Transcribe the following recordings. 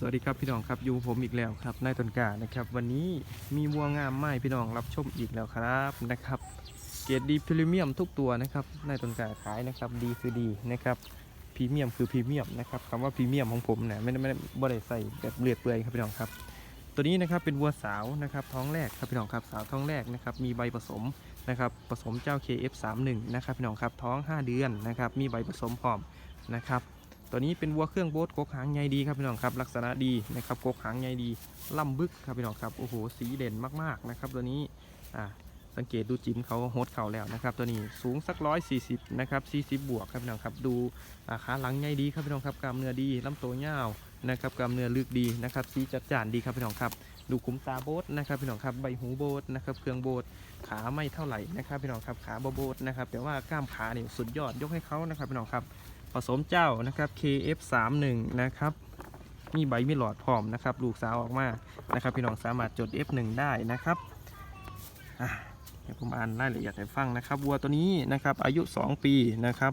สวัสดีครับพี่น้องครับอยู่ผมอีกแล้วครับนายต้นกานะครับ วันนี้มีวัวงามไม้พี่น้องรับชมอีกแล้วครับนะครับเกรดดีพรีเมียมทุกตัวนะครับนายต้นกาขายนะครับดีคือดีนะครับพรีเมียมคือพรีเมียมนะครับคำว่าพรีเมียมของผมเนี่ยไม่ได้ไม่ได้บ่ได้ใส่แบบเลือดเปื่อยครับพี่น้องครับ ตัวนี้นะครับเป็นวัวสาวนะครับท้องแรกครับพี่น้องครับสาวท้องแรกนะครับมีใบผสมนะครับผสมเจ้า KF31 นะครับพี่น้องครับท้อง 5 เดือนนะครับมีใบผสมพร้อมนะครับ ตัวนี้เป็นวัวเครื่องโบ๊ทกกหางใหญ่ดีครับพี่น้องครับ ลักษณะดีนะครับกกหางใหญ่ดีล่ำบึกครับพี่น้องครับโอ้โหสีเด่นมากๆนะครับตัวนี้อ่าสังเกตดูจิ้มเขาโฮดเข่าแล้วนะครับ ตัวนี้สูงสักร้อยสี่สิบนะครับสี่สิบบวกครับพี่น้องครับดูขาหลังใหญ่ดีครับพี่น้องครับกล้ามเนื้อดีลำตัวยาวนะครับกล้ามเนื้อลึกดีนะครับสีจัดจ้านดีครับพี่น้องครับ ดูคุ้มตาโบ๊ทนะครับพี่น้องครับใบหูโบ๊ทนะครับเครื่องโบ๊ทขาไม่เท่าไหร่นะครับพี่น้องครับขาบโบ๊ทนะครับแต่ว่ากล้ามขาเนี่ยสุดยอดยกให้เขานะครับพี่น้องครับ สมเจ้านะครับ KF31 นะครับ มีใบมีหลอดพร้อมนะครับ ลูกสาวออกมานะครับ พี่น้องสามารถจด F1 ได้นะครับเดี๋ยวผมอ่านรายละเอียดให้ฟังนะครับวัวตัวนี้นะครับอายุ 2 ปีนะครับ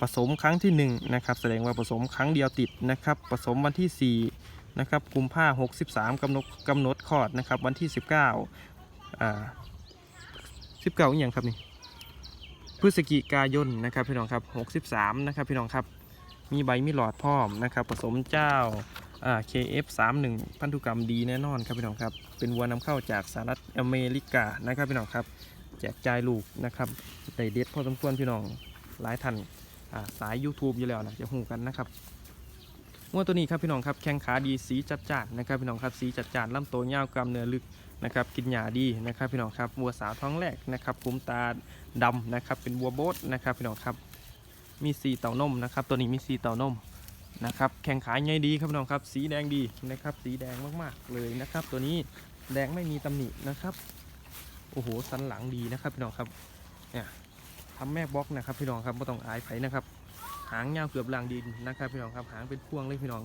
ผสมครั้งที่1นะครับแสดงว่าผสมครั้งเดียวติดนะครับผสมวันที่4นะครับกุมภา63กำหนดกำหนดคลอดนะครับวันที่ 19อ่า19อย่างครับนี่ ฤศจิกายนนะครับพี่น้องครับ 63 นะครับพี่น้องครับ มีใบมีหลอดพร้อมนะครับ ผสมเจ้าอ่า KF31 พันธุกรรมดีแน่นอนครับพี่น้องครับ เป็นวัวนำเข้าจากสหรัฐอเมริกานะครับพี่น้องครับ แจกจ่ายลูกนะครับได้เด็ดพอสมควรพี่น้องหลายท่านสาย YouTube อยู่แล้วนะจะหูกันนะครับ วัวตัวนี้ครับพี่น้องครับแข้งขาดีสีจัดจ้านนะครับพี่น้องครับสีจัดจ้านลำตัวยาวกล้ามเนื้อลึกนะครับกินหญ้าดีนะครับพี่น้องครับวัวสาวท้องแรกนะครับคุ้มตาดำนะครับเป็นวัวโบทนะครับพี่น้องครับมีสีเต่านมนะครับตัวนี้มีสีเต่านมนะครับแข่งขาใหญ่ดีครับพี่น้องครับสีแดงดีนะครับสีแดงมากๆเลยนะครับ ตัวนี้แดงไม่มีตำหนินะครับโอ้โหสันหลังดีนะครับพี่น้องครับเนี่ยทำแม่บล็อกนะครับพี่น้องครับไม่ต้องอายไผนะครับ หางยาวเกือบลางดินนะครับพี่น้องครับหางเป็นพวงเลยพี่น้อง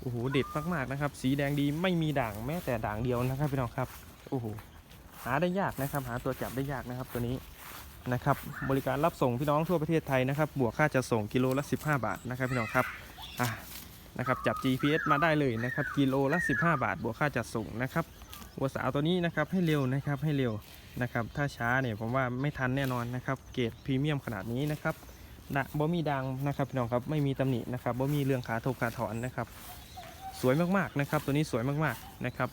โอ้โหเด็ดมากๆนะครับ สีแดงดีไม่มีด่างแม้แต่ด่างเดียวนะครับพี่น้องครับโอ้โหหาได้ยากนะครับ หาตัวจับได้ยากนะครับตัวนี้นะครับ บริการรับส่งพี่น้องทั่วประเทศไทยนะครับ บวกค่าจะส่งกิโลละ 15 บาทนะครับพี่น้องครับอะนะครับจับ GPS มาได้เลยนะครับกิโลละ 15 บาท บวกค่าจัดส่งนะครับวัวสาวตัวนี้นะครับให้เร็วนะครับให้เร็วนะครับ ถ้าช้าเนี่ยผมว่าไม่ทันแน่นอนนะครับ เกรดพรีเมียมขนาดนี้นะครับ นะบ่มีดังนะครับพี่น้องครับไม่มีตำหนินะครับบ่มีเรื่องขาทกขาถอนนะครับ สวยมากๆนะครับ ตัวนี้สวยมากๆนะครับ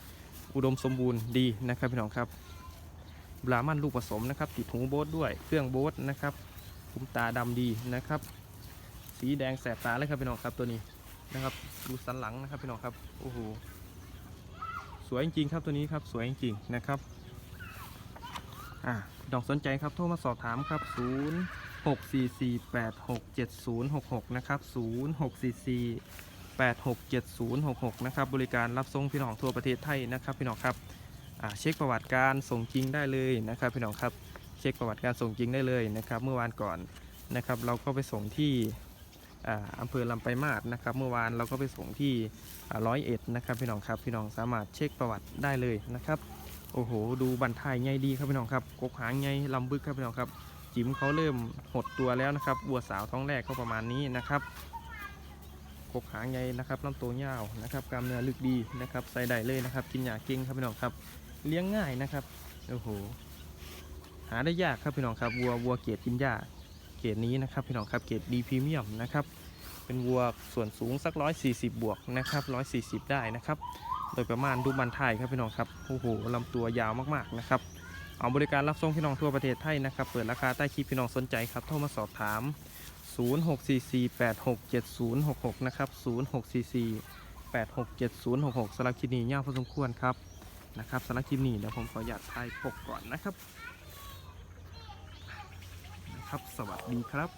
อุดมสมบูรณ์ดีนะครับพี่น้องครับบรามันลูกผสมนะครับติดหูโบ๊ทด้วยเครื่องโบ๊ทนะครับคุ้มตาดำดีนะครับ สีแดงแสบตาเลยครับพี่น้องครับตัวนี้นะครับดูสันหลังนะครับพี่น้องครับโอ้โหสวยจริงๆครับตัวนี้ครับสวยจริงๆนะครับอ่าพี่น้องสนใจครับโทรมาสอบถามครับ 0 6 4 4 8 6 7 0 6 6 นะครับ 0 6 4 4 8 6 7 0 6 6 นะครับ บริการรับส่งพี่น้องทั่วประเทศไทยนะครับพี่น้องครับเช็คประวัติการส่งจริงได้เลยนะครับพี่น้องครับ เช็คประวัติการส่งจริงได้เลยนะครับ เมื่อวานก่อนนะครับ เราก็ไปส่งที่อ่าอำเภอลำไปมาศนะครับ เมื่อวานเราก็ไปส่งที่ร้อยเอ็ดนะครับพี่น้องครับพี่น้องสามารถเช็คประวัติได้เลยนะครับ โอ้โห ดูบันทายใหญ่ดีครับพี่น้องครับกกหางใหญ่ลำบึกครับพี่น้องครับ จิ๋มเขาเริ่มหดตัวแล้วนะครับวัวสาวท้องแรกก็ประมาณนี้นะครับกกหางใหญ่นะครับลำตัวยาวนะครับกล้ามเนื้อลึกดีนะครับใส่ได้เลยนะครับ กินหยาเก่งครับพี่น้องครับ เลี้ยงง่ายนะครับโอ้โหหาได้ยากครับพี่น้องครับวัววัวเกรดกินหญ้าเกรดนี้นะครับพี่น้องครับเกรดดีพรีเมียมนะครับเป็นวัวส่วนสูงสัก 140 บวกนะครับ140 ได้นะครับ โดยประมาณดูบันทายครับพี่น้องครับโอ้โหลำตัวยาวมากๆนะครับ เอาบริการรับส่งพี่น้องทั่วประเทศไทยนะครับ เปิดราคาใต้คลิปพี่น้องสนใจครับ โทรมาสอบถาม 0644867066 นะครับ 0644867066สำหรับคลิปนี้ยาวพอสมควรครับนะครับสำหรับคลิปนี้เดี๋ยวผมขออยากถ่ายปกก่อนนะครับนะครับ สวัสดีครับ